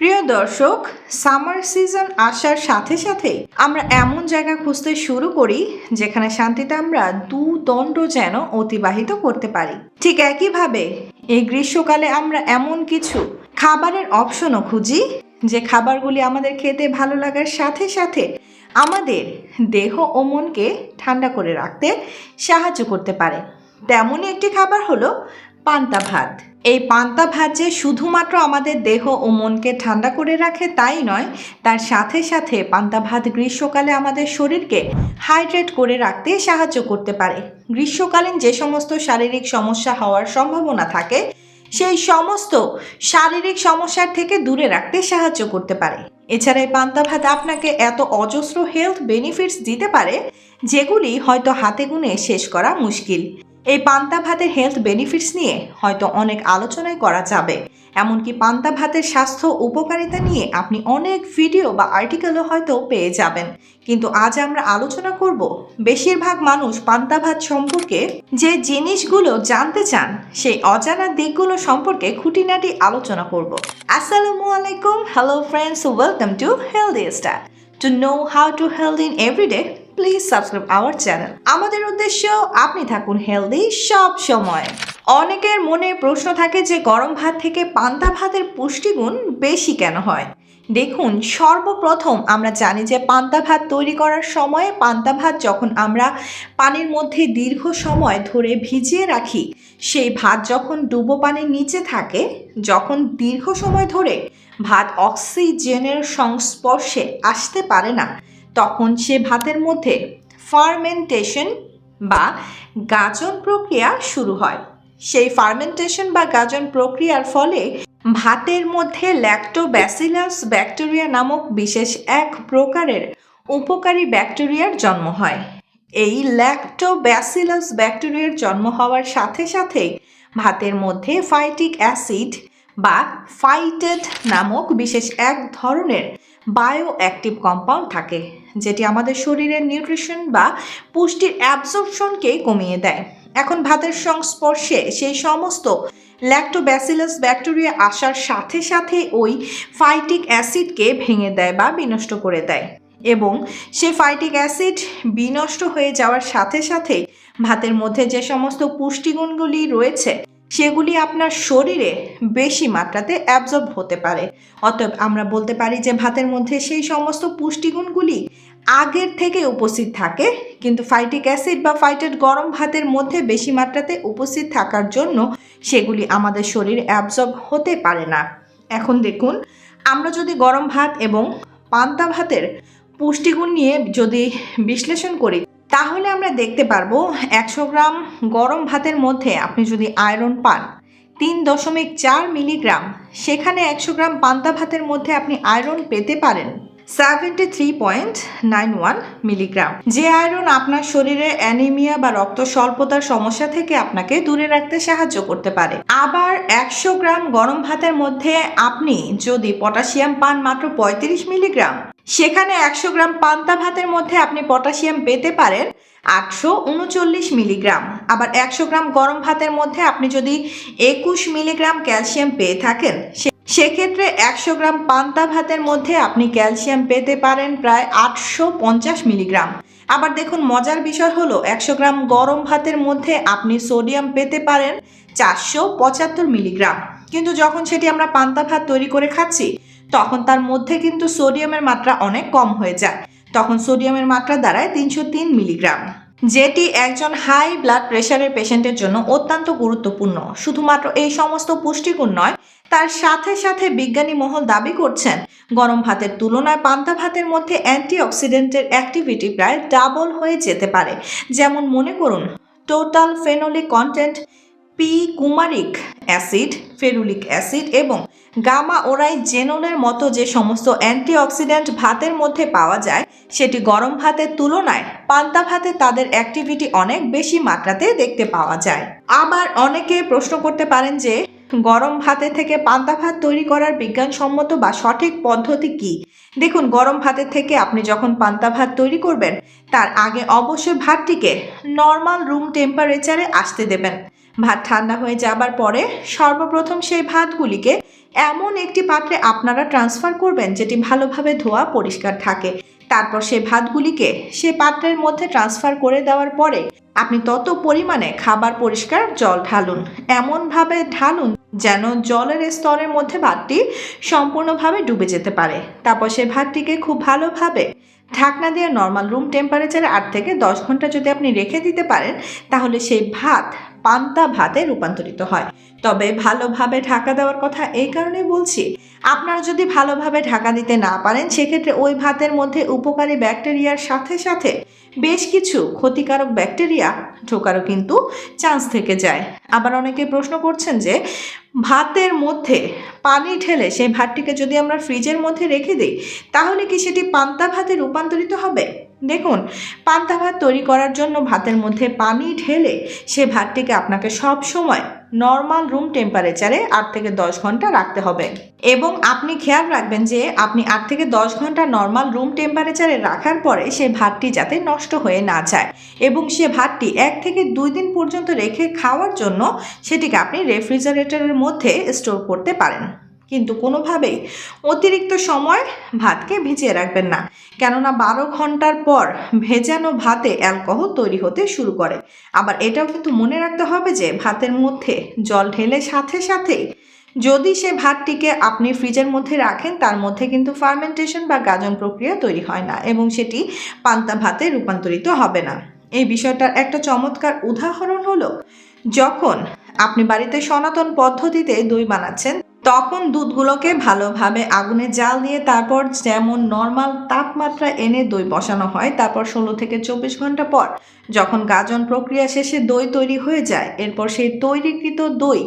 প্রিয় দর্শক summer season আসার সাথে সাথে আমরা এমন জায়গা খুঁজতে শুরু করি যেখানে শান্তিতে আমরা দু দণ্ড যেন অতিবাহিত করতে পারি। ঠিক একইভাবে এই গ্রীষ্মকালে আমরা এমন কিছু খাবারের অপশনও খুঁজি, যে খাবারগুলি আমাদের খেতে ভালো লাগার সাথে সাথে আমাদের দেহ ও মনকে ঠান্ডা করে রাখতে সাহায্য করতে পারে। তেমনই একটি খাবার হলো পান্তা ভাত। এই পান্তা ভাত যে শুধুমাত্র আমাদের দেহ ও মনকে ঠান্ডা করে রাখে তাই নয়, তার সাথে সাথে পান্তা ভাত গ্রীষ্মকালে আমাদের শরীরকে হাইড্রেট করে রাখতে সাহায্য করতে পারে। গ্রীষ্মকালীন যে সমস্ত শারীরিক সমস্যা হওয়ার সম্ভাবনা থাকে, সেই সমস্ত শারীরিক সমস্যার থেকে দূরে রাখতে সাহায্য করতে পারে। এছাড়া এই পান্তা ভাত আপনাকে এত অজস্র হেলথ বেনিফিটস দিতে পারে, যেগুলি হয়তো হাতে গুনে শেষ করা মুশকিল। এই পান্তা ভাতের হেলথ বেনিফিটস নিয়ে হয়তো অনেক আলোচনাই করা যাবে। এমনকি পান্তা ভাতের স্বাস্থ্য উপকারিতা নিয়ে আপনি অনেক ভিডিও বা আর্টিকেলও হয়তো পেয়ে যাবেন। কিন্তু আজ আমরা আলোচনা করব বেশিরভাগ মানুষ পান্তা ভাত সম্পর্কে, যে জিনিসগুলো জানতে চান সেই অজানা দিকগুলো সম্পর্কে খুঁটিনাটি আলোচনা করব। আসসালামু আলাইকুম hello friends welcome to healthy star to know how to healthy in everyday please subscribe our channel আমাদের উদ্দেশ্য, আপনি থাকুন হেলদি সব সময়। অনেকের মনে প্রশ্ন থাকে যে গরম ভাত থেকে পান্তা ভাতের পুষ্টিগুণ বেশি কেন হয়? দেখুন, সর্বপ্রথম আমরা জানি যে পান্তা ভাত তৈরি করার সময় পান্তা ভাত যখন আমরা পানির মধ্যে দীর্ঘ সময় ধরে ভিজিয়ে রাখি, সেই ভাত যখন ডুবো পানির নিচে থাকে, যখন দীর্ঘ সময় ধরে ভাত অক্সিজেনের সংস্পর্শে আসতে পারে না তখন সে ভাতের মধ্যে ফার্মেন্টেশন বা গাজন প্রক্রিয়া শুরু হয়। সেই ফার্মেন্টেশন বা গাজন প্রক্রিয়ার ফলে ভাতের মধ্যে ল্যাক্টোব্যাসিলাস ব্যাকটেরিয়া নামক বিশেষ এক প্রকারের উপকারী ব্যাকটেরিয়ার জন্ম হয়। এই ল্যাক্টোব্যাসিলাস ব্যাকটেরিয়ার জন্ম হওয়ার সাথে সাথেই ভাতের মধ্যে ফাইটিক অ্যাসিড বা ফাইটেড নামক বিশেষ এক ধরনের বায়ো অ্যাক্টিভ কম্পাউন্ড থাকে, যেটি আমাদের শরীরের নিউট্রিশন বা পুষ্টির অ্যাবজর্পশনকে কমিয়ে দেয়। এখন ভাতের সংস্পর্শে সেই সমস্ত ল্যাক্টোব্যাসিলাস ব্যাকটেরিয়া আসার সাথে সাথে ওই ফাইটিক অ্যাসিডকে ভেঙে দেয় বা বিনষ্ট করে দেয় এবং সে ফাইটিক অ্যাসিড বিনষ্ট হয়ে যাওয়ার সাথে সাথে ভাতের মধ্যে যে সমস্ত পুষ্টিগুণগুলি রয়েছে সেগুলি আপনার শরীরে বেশি মাত্রাতে অ্যাবজর্ব হতে পারে। অতএব আমরা বলতে পারি যে ভাতের মধ্যে সেই সমস্ত পুষ্টিগুণগুলি আগের থেকে উপস্থিত থাকে, কিন্তু ফাইটিক অ্যাসিড বা ফাইটেড গরম ভাতের মধ্যে বেশি মাত্রাতে উপস্থিত থাকার জন্য সেগুলি আমাদের শরীরে অ্যাবজর্ব হতে পারে না। এখন দেখুন, আমরা যদি গরম ভাত এবং পান্তা ভাতের পুষ্টিগুণ নিয়ে যদি বিশ্লেষণ করি তাহলে আমরা দেখতে পারব একশো গ্রাম গরম ভাতের মধ্যে আপনি যদি আয়রন পান তিন দশমিক চার মিলিগ্রাম, সেখানে একশো গ্রাম পান্তা ভাতের মধ্যে আপনি আয়রন পেতে পারেন seventy three point nine one milligram. যে আয়রন আপনার শরীরে অ্যানিমিয়া বা রক্ত স্বল্পতার সমস্যা থেকে আপনাকে দূরে রাখতে সাহায্য করতে পারে। আবার একশো গ্রাম গরম ভাতের মধ্যে আপনি যদি পটাশিয়াম পান মাত্র পঁয়ত্রিশ মিলিগ্রাম সেখানে একশো গ্রাম পান্তা ভাতের মধ্যে আপনি পটাশিয়াম পেতে পারেন আটশো উনচল্লিশ মিলিগ্রাম। আবার একশো গ্রাম গরম ভাতের মধ্যে আপনি যদি একুশ মিলিগ্রাম ক্যালসিয়াম পেয়ে থাকেন সেক্ষেত্রে একশো গ্রাম পান্তা ভাতের মধ্যে আপনি ক্যালসিয়াম পেতে পারেন প্রায় আটশো পঞ্চাশ মিলিগ্রাম। আবার দেখুন, মজার বিষয় হলো একশো গ্রাম গরম ভাতের মধ্যে আপনি সোডিয়াম পেতে পারেন চারশো পঁচাত্তর মিলিগ্রাম। কিন্তু যখন সেটি আমরা পান্তা ভাত তৈরি করে খাচ্ছি তখন তার মধ্যে কিন্তু সোডিয়ামের মাত্রা অনেক কম হয়ে যায়। তখন সোডিয়ামের মাত্রা দাঁড়ায় তিনশো তিন মিলিগ্রাম। যেটি একজন হাই ব্লাড প্রেশারের পেশেন্টের জন্য অত্যন্ত গুরুত্বপূর্ণ। শুধুমাত্র এই সমস্ত পুষ্টিগুণ নয়, তার সাথে সাথে বিজ্ঞানী মহল দাবি করছেন, গরম ভাতের তুলনায় পান্তা ভাতের মধ্যে অ্যান্টিঅক্সিডেন্টের অ্যাক্টিভিটি প্রায় ডাবল হয়ে যেতে পারে। যেমন মনে করুন, total phenolic content p coumaric acid, ferulic acid এবং গামা ওরাই জেনলের মতো যে সমস্ত অ্যান্টিঅক্সিডেন্ট ভাতের মধ্যে পাওয়া যায়, সেটি গরম ভাতের তুলনায় পান্তা ভাতে তাদের অ্যাক্টিভিটি অনেক বেশি মাত্রাতে দেখতে পাওয়া যায়। আবার অনেকে প্রশ্ন করতে পারেন যে, গরম ভাতে থেকে পান্তা ভাত তৈরি করার বিজ্ঞানসম্মত বা সঠিক পদ্ধতি কি? দেখুন, গরম ভাতের থেকে আপনি যখন পান্তা ভাত তৈরি করবেন, তার আগে অবশ্যই ভাতটিকে নর্মাল রুম টেম্পারেচারে আসতে দেবেন। ভাত ঠান্ডা হয়ে যাবার পরে সর্বপ্রথম সেই ভাতগুলিকে এমন একটি পাত্রে আপনারা ট্রান্সফার করবেন যেটি ভালোভাবে ধোয়া পরিষ্কার থাকে। তারপর সেই ভাতগুলিকে সে পাত্রের মধ্যে ট্রান্সফার করে দেওয়ার পরে আপনি তত পরিমাণে খাবার পরিষ্কার জল ঢালুন। এমনভাবে ঢালুন যেন জলের স্তরের মধ্যে ভাতটি সম্পূর্ণভাবে ডুবে যেতে পারে। তারপর সেই ভাতটিকে খুব ভালোভাবে ঢাকনা দিয়ে নর্মাল রুম টেম্পারেচারে আট থেকে দশ ঘণ্টা যদি আপনি রেখে দিতে পারেন, তাহলে সেই ভাত পান্তা ভাতে রূপান্তরিত হয়। তবে ভালোভাবে ঢাকা দেওয়ার কথা এই কারণে বলছি। আপনারা যদি ভালোভাবে ঢাকা দিতে না পারেন, সেক্ষেত্রে ওই ভাতের মধ্যে উপকারী ব্যাকটেরিয়ার সাথে সাথে বেশ কিছু ক্ষতিকারক ব্যাকটেরিয়া ঢোকারও কিন্তু চান্স থেকে যায়। আবার অনেকে প্রশ্ন করছেন যে, ভাতের মধ্যে পানি ঢেলে সেই ভাতটিকে যদি আমরা ফ্রিজের মধ্যে রেখে দিই, তাহলে কি সেটি পান্তা ভাতে রূপান্তরিত হবে? দেখুন, পান্তা ভাত তৈরি করার জন্য ভাতের মধ্যে পানি ঢেলে সে ভাতটিকে আপনাকে সব সময় নর্মাল রুম টেম্পারেচারে আট থেকে দশ ঘণ্টা রাখতে হবে। এবং আপনি খেয়াল রাখবেন যে আপনি আট থেকে দশ ঘণ্টা নর্মাল রুম টেম্পারেচারে রাখার পরে সে ভাতটি যাতে নষ্ট হয়ে না যায় এবং সে ভাতটি এক থেকে দুই দিন পর্যন্ত রেখে খাওয়ার জন্য সেটিকে আপনি রেফ্রিজারেটরের মধ্যে স্টোর করতে পারেন। কিন্তু কোনোভাবেই অতিরিক্ত সময় ভাতকে ভিজিয়ে রাখবেন না। কেননা বারো ঘণ্টার পর ভেজানো ভাতে অ্যালকোহল তৈরি হতে শুরু করে। আবার এটাও কিন্তু মনে রাখতে হবে যে ভাতের মধ্যে জল ঢেলে সাথে সাথে যদি সে ভাতটিকে আপনি ফ্রিজের মধ্যে রাখেন, তার মধ্যে কিন্তু ফার্মেন্টেশন বা গাজন প্রক্রিয়া তৈরি হয় না এবং সেটি পান্তা ভাতে রূপান্তরিত হবে না। এই বিষয়টার একটা চমৎকার উদাহরণ হলো, যখন আপনি বাড়িতে সনাতন পদ্ধতিতে দই বানাচ্ছেন তখন দুধগুলোকে ভালোভাবে আগুনে জাল দিয়ে তারপর যেমন নর্মাল তাপমাত্রা এনে দই বসানো হয়, তারপর ষোলো থেকে চব্বিশ ঘণ্টা পর যখন গাজন প্রক্রিয়া শেষে দই তৈরি হয়ে যায়, এরপর সেই তৈরিকৃত দই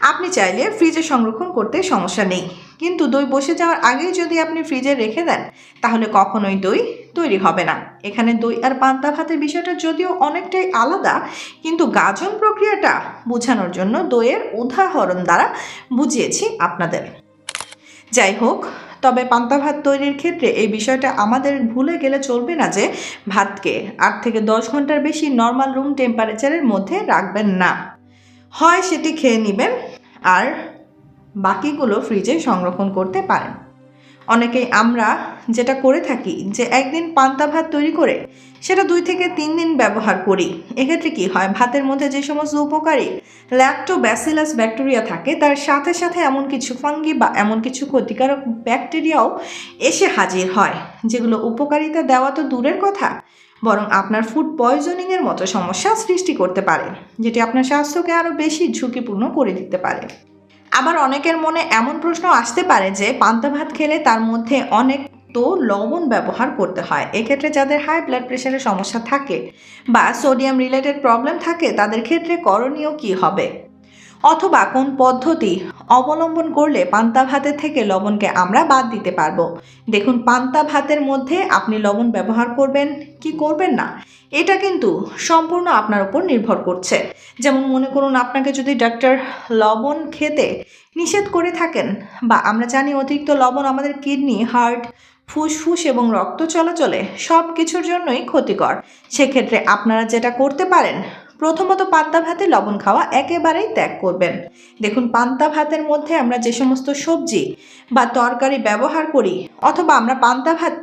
আপনি চাইলে ফ্রিজে সংরক্ষণ করতে সমস্যা নেই। কিন্তু দই বসে যাওয়ার আগেই যদি আপনি ফ্রিজে রেখে দেন, তাহলে কখনোই দই তৈরি হবে না। এখানে দই আর পান্তা ভাতের বিষয়টা যদিও অনেকটাই আলাদা, কিন্তু গাজন প্রক্রিয়াটা বোঝানোর জন্য দইয়ের উদাহরণ দ্বারা বুঝিয়েছি আপনাদের। যাই হোক, তবে পান্তা ভাত তৈরির ক্ষেত্রে এই বিষয়টা আমাদের ভুলে গেলে চলবে না যে ভাতকে আট থেকে দশ ঘণ্টার বেশি নর্মাল রুম টেম্পারেচারের মধ্যে রাখবেন না। হয় সেটি খেয়ে নেবেন, আর বাকিগুলো ফ্রিজে সংরক্ষণ করতে পারেন। অনেকেই আমরা যেটা করে থাকি যে একদিন পান্তা ভাত তৈরি করে সেটা দুই থেকে তিন দিন ব্যবহার করি। এক্ষেত্রে কি হয়? ভাতের মধ্যে যে সমস্ত উপকারী ল্যাক্টোব্যাসিলাস ব্যাকটেরিয়া থাকে, তার সাথে সাথে এমন কিছু ফাঙ্গি বা এমন কিছু ক্ষতিকারক ব্যাকটেরিয়াও এসে হাজির হয়, যেগুলো উপকারিতা দেওয়া তো দূরের কথা, বরং আপনার ফুড পয়জনিংয়ের মতো সমস্যা সৃষ্টি করতে পারে, যেটি আপনার স্বাস্থ্যকে আরও বেশি ঝুঁকিপূর্ণ করে দিতে পারে। আবার অনেকের মনে এমন প্রশ্ন আসতে পারে যে পান্তা ভাত খেলে তার মধ্যে অনেক তো লবণ ব্যবহার করতে হয়। এক্ষেত্রে যাদের হাই ব্লাড প্রেশারের সমস্যা থাকে বা সোডিয়াম রিলেটেড প্রবলেম থাকে, তাদের ক্ষেত্রে করণীয় কি হবে? অথবা কোন পদ্ধতি অবলম্বন করলে পান্তা ভাতের থেকে লবণকে আমরা বাদ দিতে পারব? দেখুন, পান্তা ভাতের মধ্যে আপনি লবণ ব্যবহার করবেন, কি করবেন না? এটা কিন্তু সম্পূর্ণ আপনার উপর নির্ভর করছে। যেমন মনে করুন, আপনাকে যদি ডাক্তার লবণ খেতে নিষেধ করে থাকেন, বা আমরা জানি অতিরিক্ত লবণ আমাদের কিডনি, হার্ট, ফুসফুস এবং রক্ত চলাচলে সব কিছুর জন্যই ক্ষতিকর। সেক্ষেত্রে আপনারা যেটা করতে পারেন প্রথমত পান্তা ভাতে লবণ খাওয়া একেবারেই ত্যাগ করবেন। দেখুন, পান্তা ভাতের মধ্যে আমরা যে সমস্ত সবজি বা তরকারি ব্যবহার করি, অথবা আমরা পান্তা ভাত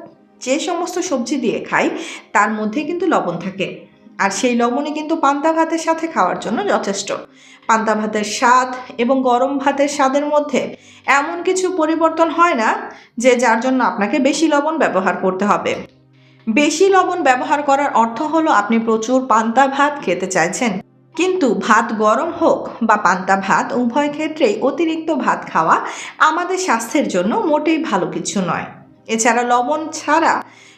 যে সমস্ত সবজি দিয়ে খাই, তার মধ্যে কিন্তু লবণ থাকে। আর সেই লবণই কিন্তু পান্তা ভাতের সাথে খাওয়ার জন্য যথেষ্ট। পান্তা ভাতের স্বাদ এবং গরম ভাতের স্বাদের মধ্যে এমন কিছু পরিবর্তন হয় না যে যার জন্য আপনাকে বেশি লবণ ব্যবহার করতে হবে। বেশি লবণ ব্যবহার করার অর্থ হলো আপনি প্রচুর পান্তা ভাত খেতে চাইছেন। কিন্তু ভাত গরম হোক বা পান্তা ভাত উভয় ক্ষেত্রেই অতিরিক্ত ভাত খাওয়া আমাদের স্বাস্থ্যের জন্য মোটেই ভালো কিছু নয়। এছাড়া লবণ ছাড়া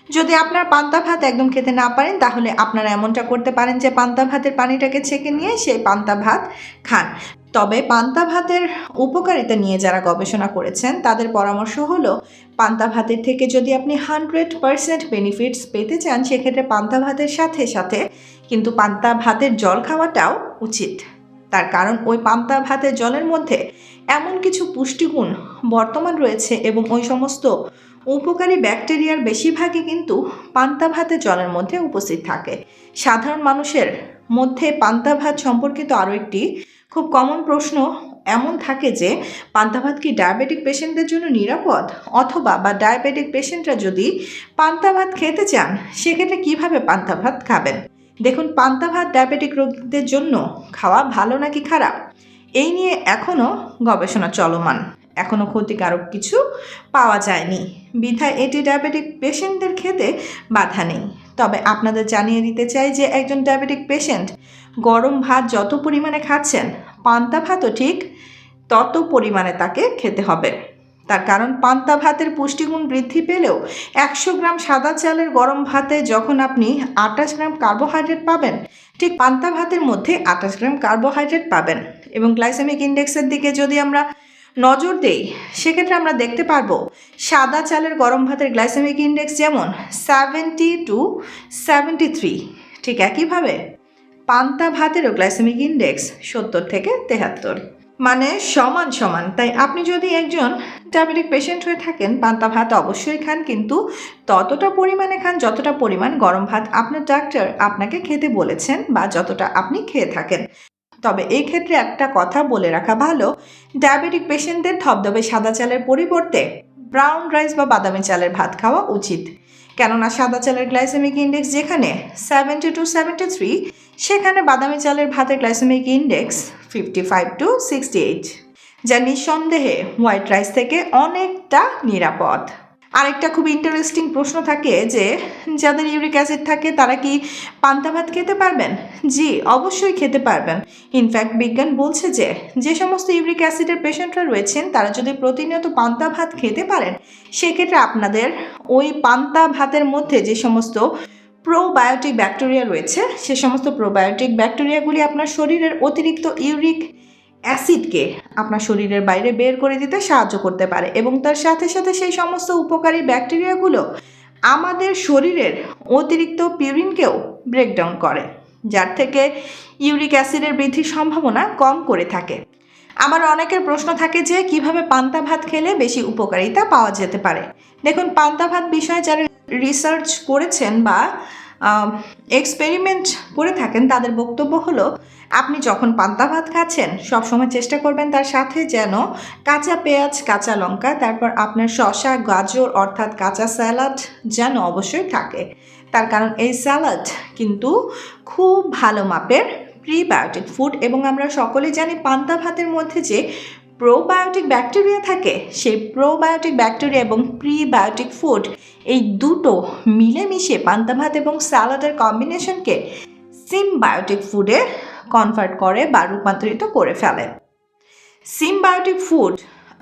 যদি আপনার পান্তা ভাত একদম খেতে না পারেন, তাহলে আপনারা এমনটা করতে পারেন যে পান্তা ভাতের পানিটাকে ছেঁকে নিয়ে সেই পান্তা ভাত খান। তবে পান্তা ভাতের উপকারিতা নিয়ে যারা গবেষণা করেছেন, তাদের পরামর্শ হলো, পান্তা ভাতের থেকে যদি আপনি হান্ড্রেড পারসেন্ট বেনিফিটস পেতে চান, সেক্ষেত্রে পান্তা ভাতের সাথে সাথে কিন্তু পান্তা ভাতের জল খাওয়াটাও উচিত। তার কারণ ওই পান্তা ভাতের জলের মধ্যে এমন কিছু পুষ্টিগুণ বর্তমান রয়েছে এবং ওই সমস্ত উপকারী ব্যাকটেরিয়ার বেশিরভাগই কিন্তু পান্তা ভাতের জলের মধ্যে উপস্থিত থাকে। সাধারণ মানুষের মধ্যে পান্তা ভাত সম্পর্কিত আরও একটি খুব কমন প্রশ্ন এমন থাকে যে পান্তা ভাত কি ডায়াবেটিক পেশেন্টদের জন্য নিরাপদ? অথবা বা ডায়াবেটিক পেশেন্টরা যদি পান্তা ভাত খেতে চান, সেক্ষেত্রে কীভাবে পান্তা ভাত খাবেন? দেখুন পান্তা ভাত ডায়াবেটিক রোগীদের জন্য খাওয়া ভালো নাকি খারাপ? এই নিয়ে এখনও গবেষণা চলমান। এখনও ক্ষতিকারক কিছু পাওয়া যায়নি। বিধায় এটি ডায়াবেটিক পেশেন্টদের খেতে বাধা নেই। তবে আপনাদের জানিয়ে দিতে চাই যে, একজন ডায়াবেটিক পেশেন্ট গরম ভাত যত পরিমাণে খাচ্ছেন, পান্তা ভাতও ঠিক তত পরিমাণে তাকে খেতে হবে। তার কারণ পান্তা ভাতের পুষ্টিগুণ বৃদ্ধি পেলেও একশো গ্রাম সাদা চালের গরম ভাতে যখন আপনি আটাশ গ্রাম কার্বোহাইড্রেট পাবেন, ঠিক পান্তা ভাতের মধ্যে আটাশ গ্রাম কার্বোহাইড্রেট পাবেন এবং গ্লাইসেমিক ইন্ডেক্সের দিকে যদি আমরা নজর দেই, সেক্ষেত্রে আমরা দেখতে পারব সাদা চালের গরম ভাতের গ্লাইসেমিক ইন্ডেক্স যেমন সেভেন্টি টু সেভেন্টি থ্রি ঠিক একইভাবে পান্তা ভাতেরও গ্লাইসেমিক ইন্ডেক্স সত্তর থেকে তেহাত্তর। মানে সমান সমান। তাই আপনি যদি একজন ডায়াবেটিক পেশেন্ট হয়ে থাকেন, পান্তা ভাত অবশ্যই খান, কিন্তু ততটা পরিমাণে খান যতটা পরিমাণ গরম ভাত আপনার ডাক্তার আপনাকে খেতে বলেছেন বা যতটা আপনি খেয়ে থাকেন। তবে এই ক্ষেত্রে একটা কথা বলে রাখা ভালো, ডায়াবেটিক পেশেন্টদের ধবধবে সাদা চালের পরিবর্তে ব্রাউন রাইস বা বাদামি চালের ভাত খাওয়া উচিত। কেননা সাদা চালের গ্লাইসেমিক ইন্ডেক্স যেখানে সেভেন্টি টু সেভেন্টি থ্রি সেখানে বাদামি চালের ভাতের glycemic index fifty five to sixty eight যা নিঃসন্দেহে হোয়াইট রাইস থেকে অনেকটা নিরাপদ। আরেকটা খুব ইন্টারেস্টিং প্রশ্ন থাকে যে, যাদের ইউরিক অ্যাসিড থাকে তারা কি পান্তা ভাত খেতে পারবেন? জি, অবশ্যই খেতে পারবেন। ইনফ্যাক্ট বিজ্ঞান বলছে যে যে সমস্ত ইউরিক অ্যাসিডের পেশেন্টরা রয়েছেন, তারা যদি প্রতিনিয়ত পান্তা ভাত খেতে পারেন, সেক্ষেত্রে আপনাদের ওই পান্তা ভাতের মধ্যে যে সমস্ত প্রোবায়োটিক ব্যাকটেরিয়া রয়েছে, সে সমস্ত প্রোবায়োটিক ব্যাকটেরিয়াগুলি আপনার শরীরের অতিরিক্ত ইউরিক অ্যাসিডকে আপনার শরীরের বাইরে বের করে দিতে সাহায্য করতে পারে এবং তার সাথে সাথে সেই সমস্ত উপকারী ব্যাকটেরিয়াগুলো আমাদের শরীরের অতিরিক্ত পিউরিনকেও ব্রেকডাউন করে, যার থেকে ইউরিক অ্যাসিডের বৃদ্ধির সম্ভাবনা কম করে থাকে। আমার অনেকের প্রশ্ন থাকে যে কীভাবে পান্তা ভাত খেলে বেশি উপকারিতা পাওয়া যেতে পারে? দেখুন, পান্তা ভাত বিষয়ে যারা রিসার্চ করেছেন বা এক্সপেরিমেন্ট করে থাকেন, তাদের বক্তব্য হলো, আপনি যখন পান্তা ভাত খাচ্ছেন, সবসময় চেষ্টা করবেন তার সাথে যেন কাঁচা পেঁয়াজ, কাঁচা লঙ্কা, তারপর আপনার শসা, গাজর, অর্থাৎ কাঁচা স্যালাড যেন অবশ্যই থাকে। তার কারণ এই স্যালাড কিন্তু খুব ভালো মাপের প্রিবায়োটিক ফুড এবং আমরা সকলে জানি পান্তা ভাতের মধ্যে যে প্রোবায়োটিক ব্যাকটেরিয়া থাকে, সেই প্রোবায়োটিক ব্যাকটেরিয়া এবং প্রিবায়োটিক ফুড এই দুটো মিলেমিশে পান্তা ভাত এবং স্যালাডের কম্বিনেশনকে সিমবায়োটিক ফুডে কনভার্ট করে বা রূপান্তরিত করে ফেলে। সিমবায়োটিক ফুড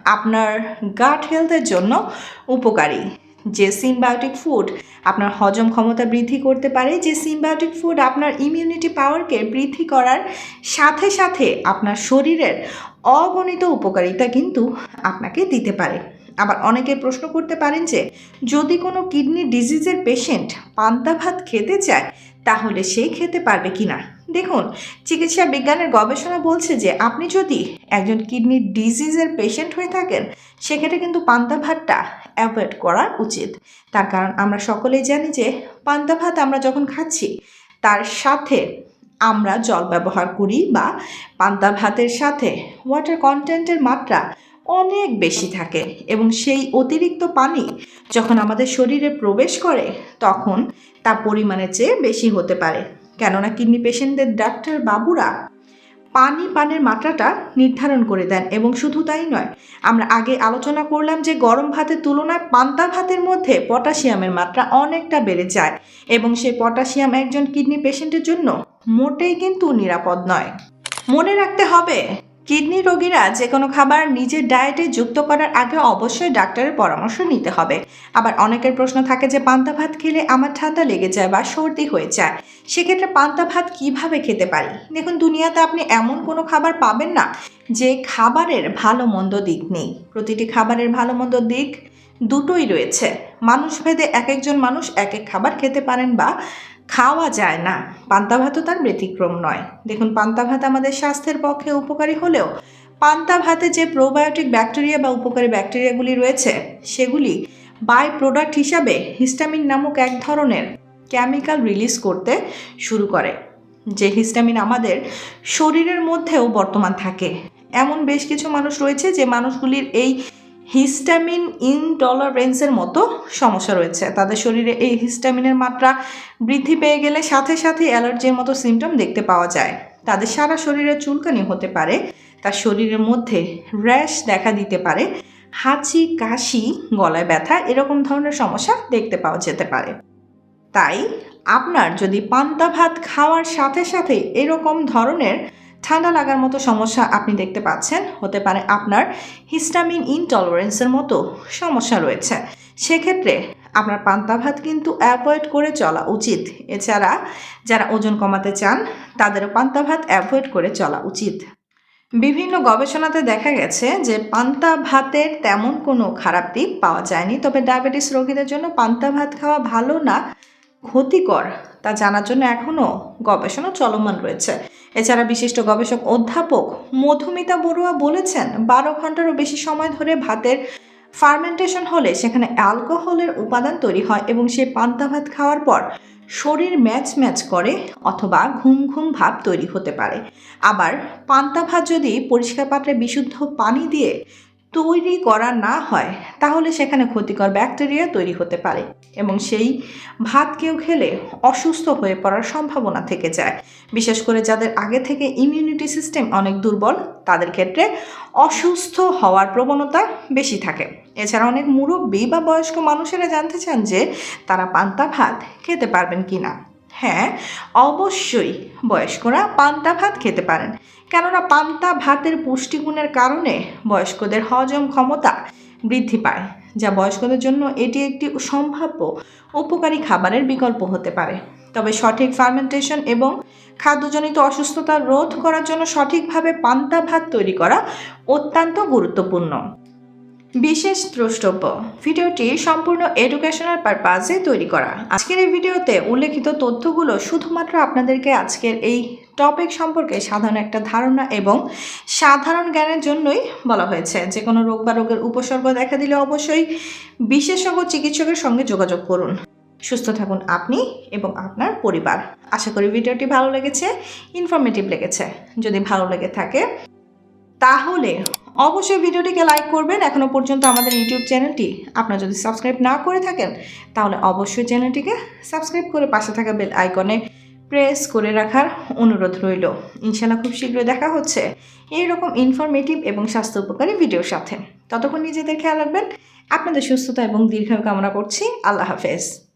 আপনার গাট হেলথের জন্য উপকারী। যে সিমবায়োটিক ফুড আপনার হজম ক্ষমতা বৃদ্ধি করতে পারে, যে সিমবায়োটিক ফুড আপনার ইমিউনিটি পাওয়ারকে বৃদ্ধি করার সাথে সাথে আপনার শরীরের অগণিত উপকারিতা কিন্তু আপনাকে দিতে পারে। আবার অনেকে প্রশ্ন করতে পারেন যে, যদি কোনো কিডনি ডিজিজের পেশেন্ট পান্তা ভাত খেতে চায়, তাহলে সে খেতে পারবে কি না দেখুন, চিকিৎসা বিজ্ঞানের গবেষণা বলছে যে, আপনি যদি একজন কিডনি ডিজিজের পেশেন্ট হয়ে থাকেন, সেক্ষেত্রে কিন্তু পান্তা ভাতটা অ্যাভয়েড করা উচিত। তার কারণ আমরা সকলেই জানি যে, পান্তা ভাত আমরা যখন খাচ্ছি, তার সাথে আমরা জল ব্যবহার করি বা পান্তা ভাতের সাথে ওয়াটার কন্টেন্টের মাত্রা অনেক বেশি থাকে এবং সেই অতিরিক্ত পানি যখন আমাদের শরীরে প্রবেশ করে, তখন তা পরিমাণের চেয়ে বেশি হতে পারে। কেননা কিডনি পেশেন্টদের ডাক্তার বাবুরা পানি পানের মাত্রাটা নির্ধারণ করে দেন এবং শুধু তাই নয়, আমরা আগে আলোচনা করলাম যে গরম ভাতের তুলনায় পান্তা ভাতের মধ্যে পটাশিয়ামের মাত্রা অনেকটা বেড়ে যায় এবং সেই পটাশিয়াম একজন কিডনি পেশেন্টের জন্য মোটেই কিন্তু নিরাপদ নয়। মনে রাখতে হবে কিডনি রোগীরা যে কোনো খাবার নিজের ডায়েটে যুক্ত করার আগে অবশ্যই ডাক্তারের পরামর্শ নিতে হবে। আবার অনেকের প্রশ্ন থাকে যে, পান্তা ভাত খেলে আমার ঠান্ডা লেগে যায় বা সর্দি হয়ে যায়, সেক্ষেত্রে পান্তা ভাত কীভাবে খেতে পারি? দেখুন, দুনিয়াতে আপনি এমন কোনো খাবার পাবেন না যে খাবারের ভালো মন্দ দিক নেই। প্রতিটি খাবারের ভালো মন্দ দিক দুটোই রয়েছে। মানুষ ভেদে এক একজন মানুষ এক এক খাবার খেতে পারেন বা খাওয়া যায় না। পান্তা ভাতও তার ব্যতিক্রম নয়। দেখুন, পান্তা ভাত আমাদের স্বাস্থ্যের পক্ষে উপকারী হলেও পান্তা ভাতে যে প্রোবায়োটিক ব্যাকটেরিয়া বা উপকারী ব্যাকটেরিয়াগুলি রয়েছে, সেগুলি বাই প্রোডাক্ট হিসাবে হিস্টামিন নামক এক ধরনের কেমিক্যাল রিলিজ করতে শুরু করে, যে হিস্টামিন আমাদের শরীরের মধ্যেও বর্তমান থাকে। এমন বেশ কিছু মানুষ রয়েছে যে মানুষগুলির এই হিস্টামিন ইনটলারেন্সের মতো সমস্যা রয়েছে। তাদের শরীরে এই হিস্টামিনের মাত্রা বৃদ্ধি পেয়ে গেলে সাথে সাথে অ্যালার্জির মতো সিমটম দেখতে পাওয়া যায়। তাদের সারা শরীরে চুলকানি হতে পারে, তার শরীরের মধ্যে র্যাশ দেখা দিতে পারে, হাঁচি, কাশি, গলায় ব্যথা এরকম ধরনের সমস্যা দেখতে পাওয়া যেতে পারে। তাই আপনার যদি পান্তা ভাত খাওয়ার সাথে সাথে এরকম ধরনের ঠান্ডা লাগার মতো সমস্যা আপনি দেখতে পাচ্ছেন, হতে পারে আপনার হিস্টামিন ইনটলারেন্সের মতো সমস্যা রয়েছে। সেক্ষেত্রে আপনার পান্তা ভাত কিন্তু অ্যাভয়েড করে চলা উচিত। এছাড়া যারা ওজন কমাতে চান, তাদেরও পান্তা ভাত অ্যাভয়েড করে চলা উচিত। বিভিন্ন গবেষণাতে দেখা গেছে যে পান্তা ভাতের তেমন কোনো খারাপ দিক পাওয়া যায়নি। তবে ডায়াবেটিস রোগীদের জন্য পান্তা ভাত খাওয়া ভালো না, ক্ষতিকর। তা জানার জন্য এখনও গবেষণা চলমান রয়েছে। এছাড়া বিশিষ্ট গবেষক অধ্যাপক মধুমিতা বড়ুয়া বলেছেন, বারো ঘন্টারও বেশি সময় ধরে ভাতের ফার্মেন্টেশন হলে সেখানে অ্যালকোহলের উপাদান তৈরি হয় এবং সেই পান্তা ভাত খাওয়ার পর শরীর ম্যাচ ম্যাচ করে অথবা ঘুম ঘুম ভাব তৈরি হতে পারে। আবার পান্তা ভাত যদি পরিষ্কার পাত্রে বিশুদ্ধ পানি দিয়ে তৈরি করা না হয়, তাহলে সেখানে ক্ষতিকর ব্যাকটেরিয়া তৈরি হতে পারে এবং সেই ভাত কেউ খেলে অসুস্থ হয়ে পড়ার সম্ভাবনা থেকে যায়। বিশেষ করে যাদের আগে থেকে ইমিউনিটি সিস্টেম অনেক দুর্বল, তাদের ক্ষেত্রে অসুস্থ হওয়ার প্রবণতা বেশি থাকে। এছাড়া অনেক মুরব্বী বা বয়স্ক মানুষেরা জানতে চান যে তারা পান্তা ভাত খেতে পারবেন কি না হ্যাঁ অবশ্যই বয়স্করা পান্তা ভাত খেতে পারেন। কেননা পান্তা ভাতের পুষ্টিগুণের কারণে বয়স্কদের হজম ক্ষমতা বৃদ্ধি পায়, যা বয়স্কদের জন্য এটি একটি সম্ভাব্য উপকারী খাবারের বিকল্প হতে পারে। তবে সঠিক ফার্মেন্টেশন এবং খাদ্যজনিত অসুস্থতা রোধ করার জন্য সঠিকভাবে পান্তা ভাত তৈরি করা অত্যন্ত গুরুত্বপূর্ণ। বিশেষ দ্রষ্টব্য। ভিডিওটি সম্পূর্ণ এডুকেশনাল পারপাজে তৈরি করা। আজকের এই ভিডিওতে উল্লেখিত তথ্যগুলো শুধুমাত্র আপনাদেরকে আজকের এই টপিক সম্পর্কে সাধারণ একটা ধারণা এবং সাধারণ জ্ঞানের জন্যই বলা হয়েছে। যে কোনো রোগ বা রোগের উপসর্গ দেখা দিলে অবশ্যই বিশেষজ্ঞ চিকিৎসকের সঙ্গে যোগাযোগ করুন। সুস্থ থাকুন আপনি এবং আপনার পরিবার। আশা করি ভিডিওটি ভালো লেগেছে ইনফরমেটিভ লেগেছে। যদি ভালো লেগে থাকে, তাহলে অবশ্যই ভিডিওটিকে লাইক করবেন। এখনও পর্যন্ত আমাদের ইউটিউব চ্যানেলটি আপনারা যদি সাবস্ক্রাইব না করে থাকেন, তাহলে অবশ্যই চ্যানেলটিকে সাবস্ক্রাইব করে পাশে থাকা বেল আইকনে প্রেস করে রাখার অনুরোধ রইল। ইনশাল্লাহ খুব শীঘ্রই দেখা হচ্ছে এইরকম ইনফরমেটিভ এবং স্বাস্থ্য উপকারী ভিডিওর সাথে। ততক্ষণ নিজেদের খেয়াল রাখবেন। আপনাদের সুস্থতা এবং দীর্ঘায়ু কামনা করছি। আল্লাহ হাফেজ।